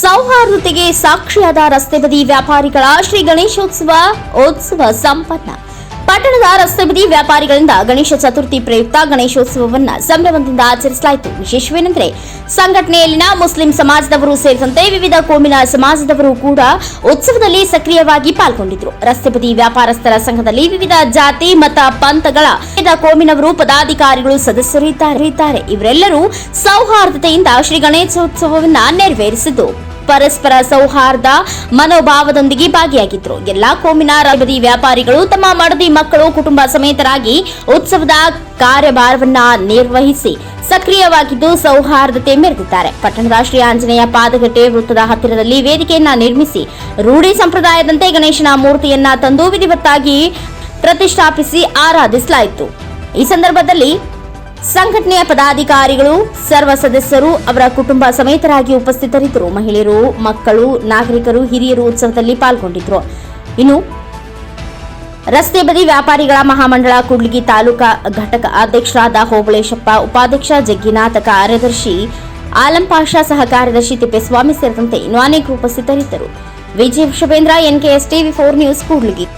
ಸೌಹಾರ್ದತೆಗೆ ಸಾಕ್ಷಿಯಾದ ರಸ್ತೆ ಬದಿ ವ್ಯಾಪಾರಿಗಳ ಶ್ರೀ ಗಣೇಶೋತ್ಸವ ಉತ್ಸವ ಸಂಪನ್ನ. ಪಟ್ಟಣದ ರಸ್ತೆ ಬದಿ ವ್ಯಾಪಾರಿಗಳಿಂದ ಗಣೇಶ ಚತುರ್ಥಿ ಪ್ರಯುಕ್ತ ಗಣೇಶೋತ್ಸವವನ್ನ ಸಂಭ್ರಮದಿಂದ ಆಚರಿಸಲಾಯಿತು. ವಿಶೇಷವೇನೆಂದರೆ, ಸಂಘಟನೆಯಲ್ಲಿನ ಮುಸ್ಲಿಂ ಸಮಾಜದವರು ಸೇರಿದಂತೆ ವಿವಿಧ ಕೋಮಿನ ಸಮಾಜದವರು ಕೂಡ ಉತ್ಸವದಲ್ಲಿ ಸಕ್ರಿಯವಾಗಿ ಪಾಲ್ಗೊಂಡಿದ್ರು. ರಸ್ತೆ ವ್ಯಾಪಾರಸ್ಥರ ಸಂಘದಲ್ಲಿ ವಿವಿಧ ಜಾತಿ, ಮತ, ಪಂಥಗಳ ವಿವಿಧ ಕೋಮಿನವರು ಪದಾಧಿಕಾರಿಗಳು, ಸದಸ್ಯರು ಇದ್ದಾರೆ. ಇವರೆಲ್ಲರೂ ಸೌಹಾರ್ದತೆಯಿಂದ ಶ್ರೀ ಗಣೇಶೋತ್ಸವವನ್ನ ನೆರವೇರಿಸಿದ್ದು. ಪರಸ್ಪರ ಸೌಹಾರ್ದ ಮನೋಭಾವದೊಂದಿಗೆ ಭಾಗಿಯಾಗಿದ್ರು. ಎಲ್ಲಾ ಕೋಮಿನ ರಬದಿ ವ್ಯಾಪಾರಿಗಳು ತಮ್ಮ ಮಡದಿ ಮಕ್ಕಳು ಕುಟುಂಬ ಸಮೇತರಾಗಿ ಉತ್ಸವದ ಕಾರ್ಯಭಾರವನ್ನ ನಿರ್ವಹಿಸಿ ಸಕ್ರಿಯವಾಗಿದ್ದು ಸೌಹಾರ್ದತೆ ಮೆರೆದಿದ್ದಾರೆ. ಪಟ್ಟಣದ ಶ್ರೀ ಆಂಜನೇಯ ಪಾದಗಟ್ಟೆ ವೃತ್ತದ ಹತ್ತಿರದಲ್ಲಿ ವೇದಿಕೆಯನ್ನ ನಿರ್ಮಿಸಿ ರೂಢಿ ಸಂಪ್ರದಾಯದಂತೆ ಗಣೇಶನ ಮೂರ್ತಿಯನ್ನ ತಂದು ವಿಧಿವತ್ತಾಗಿ ಪ್ರತಿಷ್ಠಾಪಿಸಿ ಆರಾಧಿಸಲಾಯಿತು. ಈ ಸಂದರ್ಭದಲ್ಲಿ ಸಂಘಟನೆಯ ಪದಾಧಿಕಾರಿಗಳು, ಸರ್ವ ಸದಸ್ಯರು, ಅವರ ಕುಟುಂಬ ಸಮೇತರಾಗಿ ಉಪಸ್ಥಿತರಿದ್ದರು. ಮಹಿಳೆಯರು, ಮಕ್ಕಳು, ನಾಗರಿಕರು, ಹಿರಿಯರು ಉತ್ಸವದಲ್ಲಿ ಪಾಲ್ಗೊಂಡಿದ್ರು ಇನ್ನು ರಸ್ತೆ ಬದಿ ವ್ಯಾಪಾರಿಗಳ ಮಹಾಮಂಡಳ ಕೂಡ್ಲಿಗಿ ತಾಲೂಕಾ ಘಟಕ ಅಧ್ಯಕ್ಷರಾದ ಹೋಬಳೇಶಪ್ಪ, ಉಪಾಧ್ಯಕ್ಷ ಜಗ್ಗಿನಾಥ ಕಾರ್ಯದರ್ಶಿ ಆಲಂ ಪಾಷಾ ಸಹ ಕಾರ್ಯದರ್ಶಿ ತಿಪ್ಪೇಸ್ವಾಮಿ ಸೇರಿದಂತೆ ಇನ್ನೂ ಅನೇಕ ಉಪಸ್ಥಿತರಿದ್ದರು. Vijaya Shubhendra, NKS TV four news Kudligi.